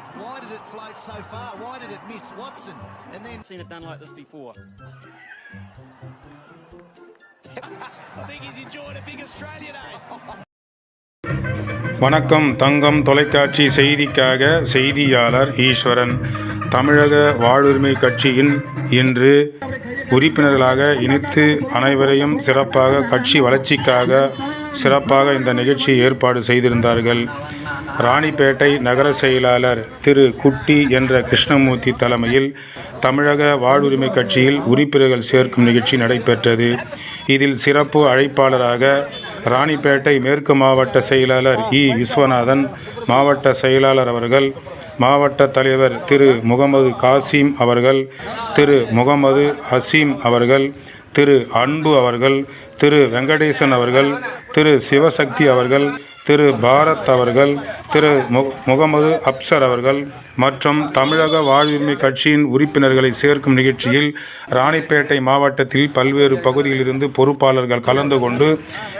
serve. Why did it float so far? Why did it miss Watson? And then seen it done like this before. I think he's enjoying a big Australia day. வணக்கம் தங்கம் தொலைக்காட்சி செய்திக்காக செய்தியாளர் ஈஸ்வரன் தமிழக வாழ்வுரிமை கட்சியின் இன்று உறுப்பினர்களாக இணைத்து அனைவரையும் சிறப்பாக கட்சி வளர்ச்சிக்காக சிறப்பாக இந்த நிகழ்ச்சியை ஏற்பாடு செய்திருந்தார்கள். ராணிப்பேட்டை நகர செயலாளர் திரு குட்டி என்ற கிருஷ்ணமூர்த்தி தலைமையில் தமிழக வாழ்வுரிமை கட்சியில் உறுப்பினர்கள் சேர்க்கும் நிகழ்ச்சி நடைபெற்றது. இதில் சிறப்பு அழைப்பாளராக ராணிப்பேட்டை மேற்கு மாவட்ட செயலாளர் இ. விஸ்வநாதன் மாவட்ட செயலாளர் அவர்கள் மாவட்ட தலைவர் திரு முகமது காசிம் அவர்கள் திரு முகமது ஹசீம் அவர்கள் திரு அன்பு அவர்கள் திரு வெங்கடேசன் அவர்கள் திரு சிவசக்தி அவர்கள் திரு பாரத் அவர்கள் திரு மு முகமது அப்சர் அவர்கள் மற்றும் தமிழக வாழ்வுரிமை கட்சியின் உறுப்பினர்களை சேர்க்கும் நிகழ்ச்சியில் ராணிப்பேட்டை மாவட்டத்தில் பல்வேறு பகுதியிலிருந்து பொறுப்பாளர்கள் கலந்து கொண்டு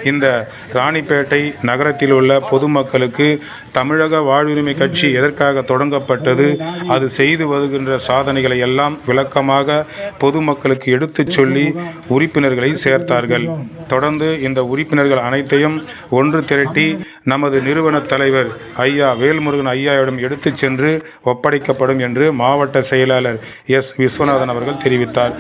இந்த ராணிப்பேட்டை நகரத்தில் உள்ள பொதுமக்களுக்கு தமிழக வாழ்வுரிமை கட்சி எதற்காக தொடங்கப்பட்டது அது செய்து வருகின்ற சாதனைகளை எல்லாம் விளக்கமாக பொதுமக்களுக்கு எடுத்துச் சொல்லி உறுப்பினர்களை சேர்த்தார்கள். தொடர்ந்து இந்த உறுப்பினர்கள் அனைத்தையும் ஒன்று திரட்டி நமது நிறுவன தலைவர் ஐயா வேல்முருகன் ஐயாவிடம் எடுத்துச் சென்று ஒப்படைக்கப்படும் என்று மாவட்ட செயலாளர் எஸ் விஸ்வநாதன் அவர்கள் தெரிவித்தார்.